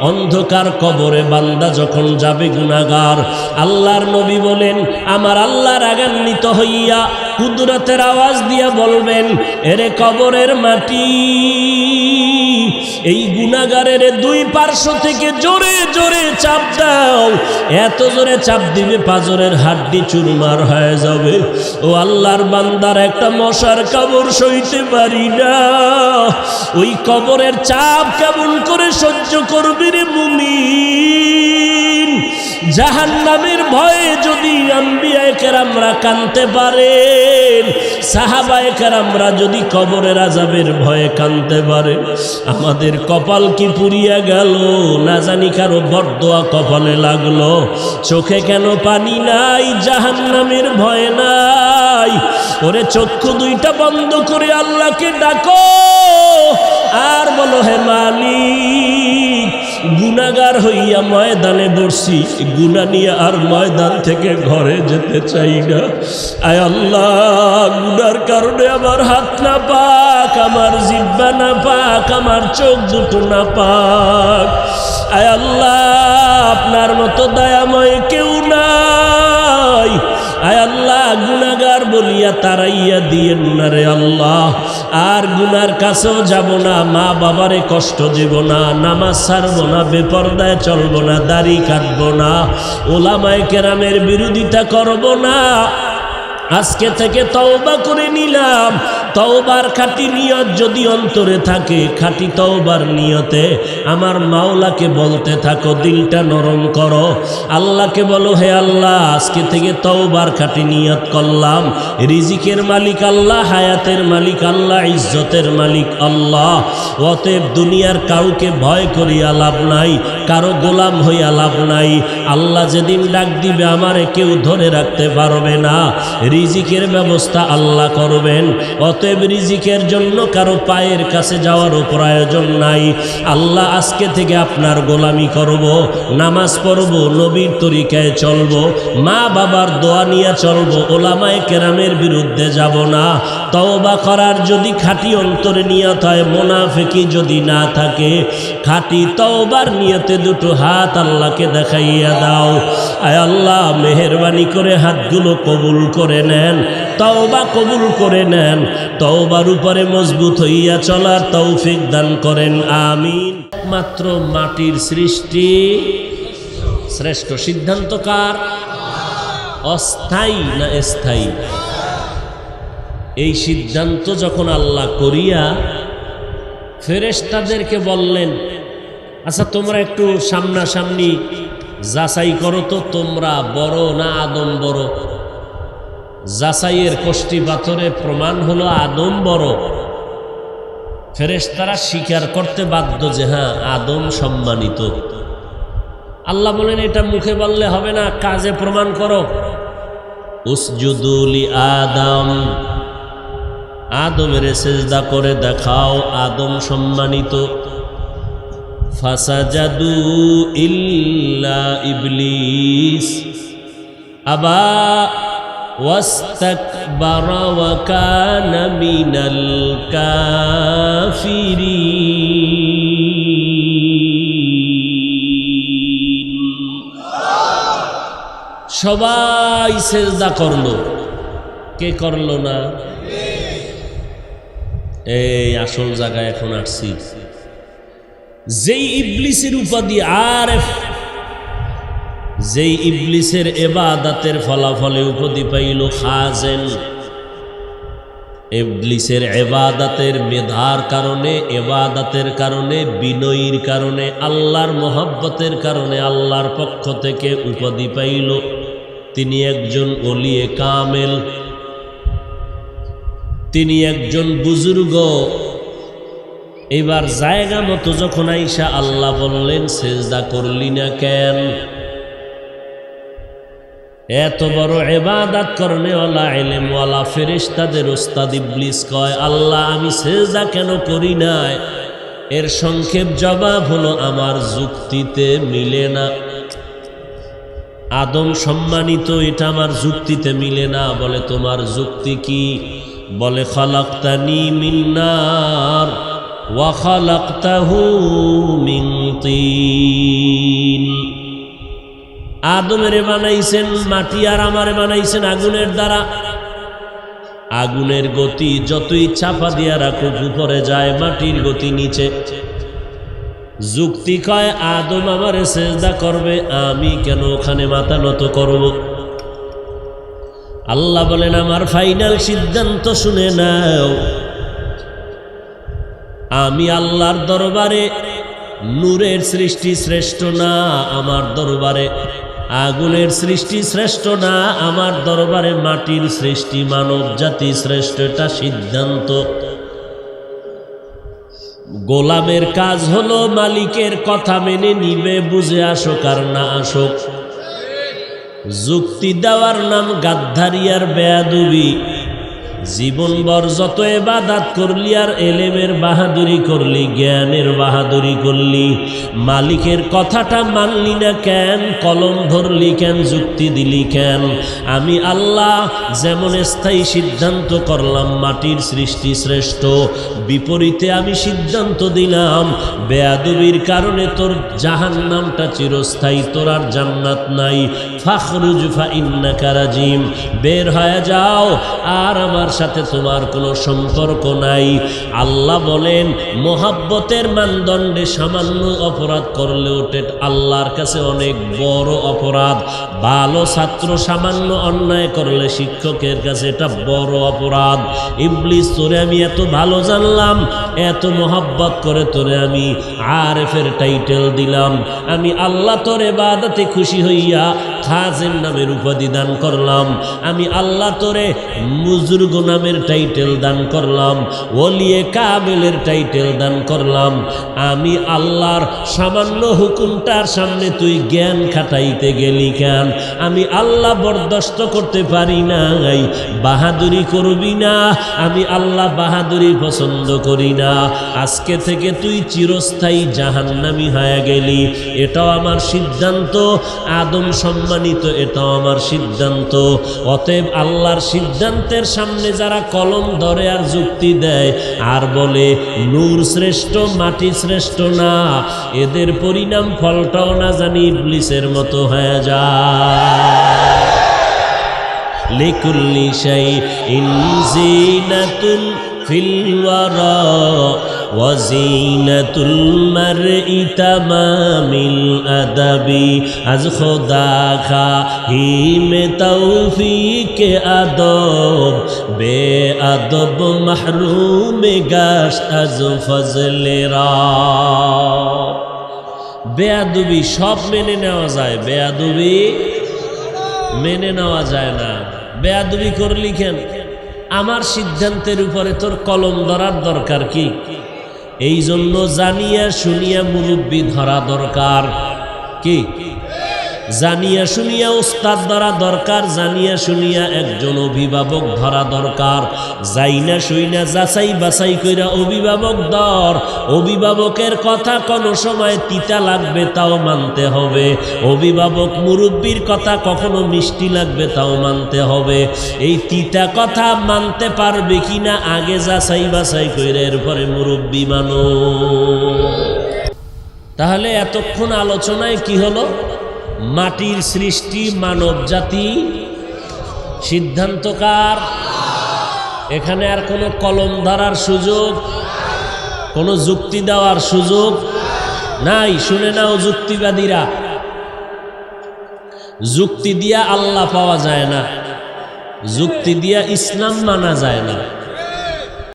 অন্ধকার কবরে বান্দা যখন যাবে গুণাগার আল্লাহর নবী বলেন, আমার আল্লাহর আগান্বিত হইয়া কুদরতের আওয়াজ দিয়া বলবেন, এরে কবরের মাটি। এই গুণাগারের দুই পার্শ্ব থেকে জোরে জোরে চাপ দাও। এত জোরে চাপ দিবে পাজরের হাড্ডি চুরমার হয়ে যাবে। ও আল্লাহর বান্দার একটা মশার কবর সইতে পারি না। ওই কবরের চাপ কেমন করে সহ্য করবি রে মুমিন? জাহান নামের ভয়ে যদি আম্বিয়ায় কেরামরা কানতে পারেন সাহাবায় কেরামরা যদি কবরের আজাবের ভয়ে কানতে পারে, আমাদের কপাল কি পুড়িয়া গেল? না জানি কারও বরদোয়া কপালে লাগল। চোখে কেন পানি নাই? জাহান নামের ভয় নাই। ওরে চক্ষু দুইটা বন্ধ করে আল্লাহকে ডাকো। আর বলো, হে মালিক গুনাগার হইয়া ময়দানে বসছি গুনা নিয়ে আর ময়দান থেকে ঘরে যেতে চাই না। আয় আল্লাহ, গুনার কারণে আমার হাত না পাক, আমার জিব্বা না পাক, আমার চোখ দুটো না পাক। আয় আল্লাহ, আপনার মতো দয়াময় কেউ নাই। আয় আল্লাহ, গুনাগার বলিয়া তারাইয়া দিয়ে না রে আল্লাহ। আর গুনার কাছেও যাব না, মা বাবারে কষ্ট দেব না, নামাজ ছাড়বো না, বেপর্দায় চলব না, দাড়ি কাটবো না, ওলামায় কেরামের বিরোধিতা করব না। আজকে থেকে তওবা করে নিলাম। তওবার খাঁটি নিয়ত যদি অন্তরে থাকে, খাঁটি তওবার নিয়তে আমার মাওলাকে বলতে থাকো, দিলটা নরম করো। আল্লাহকে বলো, হে আল্লাহ, আজকে থেকে তওবার খাটি নিয়ত করলাম। রিজিকের মালিক আল্লাহ, হায়াতের মালিক আল্লাহ, ইজ্জতের মালিক আল্লাহ। অতএব দুনিয়ার কাউকে ভয় করিয়া লাভ নাই, কারও গোলাম হইয়া লাভ নাই। আল্লাহ যেদিন ডাক দিবে, আমারে কেউ ধরে রাখতে পারবে না। রিজিকের ব্যবস্থা আল্লাহ করবেন। অতএব রিজিকের জন্য কারও পায়ের কাছে যাওয়ারও প্রয়োজন নাই। আল্লাহ আজকে থেকে আপনার গোলামি করব, নামাজ পড়ব, নবীর তরিকায় চলব মা বাবার দোয়া নিয়ে চলব, ওলামায় কেরামের বিরুদ্ধে যাব না। তওবা করার যদি খাঁটি অন্তরে নিয়ত হয় মোনাফেকি যদি না থাকে, খাঁটি তওবার নিয়তে দুটো হাত আল্লাহকে দেখাইয়া দাও। আয় আল্লাহ, মেহরবানি করে হাতগুলো কবুল করে নেন, তওবা কবুল করে নেন, তওবার উপরে মজবুত হইয়া চলার তৌফিক দান করেন, আমিন। মাত্র মাটির সৃষ্টি শ্রেষ্ঠ সিদ্ধান্তকার, অস্থায়ী না স্থায়ী? এই সিদ্ধান্ত যখন আল্লাহ করিয়া ফেরেশতাদেরকে বললেন আচ্ছা তোমরা একটু সামনাসামনি যাচাই করো তো, তোমরা বড় না আদম বড়? যাচাইয়ের কষ্টি পাথরে প্রমাণ হলো আদম বড়। ফেরেশতারা স্বীকার করতে বাধ্য যে হ্যাঁ আদম সম্মানিত। আল্লাহ বলেন, এটা মুখে বললে হবে না, কাজে প্রমাণ করো। উসজুদুলি আদম। আদমের সেজদা করে দেখাও আদম সম্মানিত ফাসাজাদু ইল্লা ইবলিস আবা واستكبر وكان من الكافرين সবাই সেজদা করলো কে করলো না এই আসল জায়গায় এখন আসছি। যেই ইবলিসের উপাধি আর যেই ইবলিসের এবাদাতের ফলাফলে উপাধি পাইল খাজেন। ইবলিসের এবাদাতের মেধার কারণে, এবাদাতের কারণে, বিনয়ীর কারণে, আল্লাহর মোহাব্বতের কারণে আল্লাহর পক্ষ থেকে উপাধি পাইল। তিনি একজন অলিয়ে কামেল। তিনি একজন বুজুর্গ। এবার জায়গা মতো যখন আইসা আল্লাহ বললেন, সেজদা করলি না কেন? এত বড় এবাদাত করনে ওলা ওয়ালা ফেরেশতাদের ওস্তাদ ইবলিস কয়, আল্লাহ, আমি সেজদা কেন করি নাই? এর সংক্ষেপ জবাব হলো, আমার যুক্তিতে মিলে না। আদম সম্মানিত, এটা আমার যুক্তিতে মিলে না। বলে, তোমার যুক্তি কি? বলে, খালাক্তানি মিন্নার ওয়া খালাক্তাহু মিন তিন। আদমেরে বানাইছেন মাটি আর আমারে বানাইছেন আগুনের দ্বারা। আগুনের গতি যতই চাপা দিয়া রাখুক, উপরে যায় মাটির গতি নিচে। যুক্তি কয়, আদম আমারে সেজদা করবে, আমি কেন ওখানে মাথা নত করব? আল্লাহ বলেন, আমার ফাইনাল সিদ্ধান্ত শুনে নাও। আমি আল্লাহর দরবারে, নূরের সৃষ্টি শ্রেষ্ঠ না, আমার দরবারে। আগুনের সৃষ্টি শ্রেষ্ঠ না, আমার দরবারে মাটির সৃষ্টি মানব জাতি শ্রেষ্ঠ, এটা সিদ্ধান্ত। গোলামের কাজ হলো মালিকের কথা মেনে নিবে, বুঝে আসুক আর না আসুক। যুক্তি দেওয়ার নাম গাদ্ধারিয়ার বেয়াদুবি। জীবনভর যত এবাদাত করলি আর এলেমের বাহাদুরি করলি, জ্ঞানের বাহাদুরি করলি, মালিকের কথাটা মানলি না কেন, কলম ধরলি কেন, যুক্তি দিলি কেন? আমি আল্লাহ যেমন স্থায়ী সিদ্ধান্ত করলাম, মাটির সৃষ্টি শ্রেষ্ঠ, বিপরীতে আমি সিদ্ধান্ত দিলাম, বেয়াদুবির কারণে তোর জাহান নামটা চিরস্থায়ী, তোর আর জান্নাত নাই। ফাখরুজ ফা ইন্নাকা রাজিম, বের হয়ে যাও, আর আমার সাথে তোমার কোনো সম্পর্ক নাই। আল্লাহ বলেন, মোহাব্বতের মানদণ্ডে সামান্য অপরাধ করলে ওঠে আল্লাহর কাছে অনেক বড় অপরাধ। ভালো ছাত্র সামান্য অন্যায় করলে শিক্ষকের কাছে এটা বড় অপরাধ। ইবলিস, তোরে আমি এত ভালো জানলাম, এত মোহাব্বত করে তোরে আমি আরেফের টাইটেল দিলাম। আমি আল্লাহ তোরে বাদাতে খুশি হইয়া খাজের নামের উপাধি দান করলাম। আমি আল্লাহ তোরে মুজুর্গ নামের টাইটেল দান করলাম। ওলিয়ে কাবেলের টাইটেল দান করলাম। আমি আল্লাহর সামান্য হুকুমটার সামনে তুই জ্ঞান খাটাইতে গেলি কেন? আমি আল্লাহ বরদাস্ত করতে পারি নাই। বাহাদুরি করবি না। আমি আল্লাহ বাহাদুরি পছন্দ করি না। আজকে থেকে তুই চিরস্থায়ী জাহান্নামি হয়ে গেলি। এটাও আমার সিদ্ধান্ত। আদম সম্মানিত, এটাও আমার সিদ্ধান্ত। অতএব আল্লাহর সিদ্ধান্তের সামনে যারা কলম ধরে আর যুক্তি দেয়, আর বলে, নূর শ্রেষ্ঠ, মাটি শ্রেষ্ঠ না, এদের পরিণাম ফলটাও না জানি ইবলিসের মতো হয়ে যায়। লিকুল্লি শাই ইনজিনাতুন ফিল ওয়ারা ওয়াজিনাতুল মারই তামামিল আদাবি, আজ খোদা খা হিমে তৌফিক আদব বে আদব মাহরুম গাশ আজ ফজলে বেয়াদুবি সব মেনে নেওয়া যায় বেয়াদুবি মেনে নেওয়া যায় না। বেয়াদুবি করলি কেন? আমার সিদ্ধান্তের উপরে তোর কলম ধরার দরকার কি? এই জন্য জানিয়া শুনিয়া মুরব্বী ধরা দরকার। কি? জানিয়া শুনিয়া উস্তাদ ধরা দরকার, জানিয়া শুনিয়া একজন অভিভাবক ধরা দরকার। যাই না শুই না যাচাই বাছাই কইরা অভিভাবক দর। অভিভাবকের কথা কোনো সময় তিতা লাগবে তাও মানতে হবে। অভিভাবক মুরব্বীর কথা কখনো মিষ্টি লাগবে তাও মানতে হবে। এই তিতা কথা মানতে পারবে কিনা আগে যাচাই বাছাই কইরা এরপরে মুরব্বী মানো। তাহলে এতক্ষণ আলোচনায় কি হলো? মাটির সৃষ্টি মানব জাতি। সিদ্ধান্তকার। এখানে আর কোনো কলম ধরার সুযোগ, কোনো যুক্তি দেওয়ার সুযোগ নাই। শুনে নাও যুক্তিবাদীরা। যুক্তি দিয়া আল্লাহ পাওয়া যায় না। যুক্তি দিয়া ইসলাম মানা যায় না।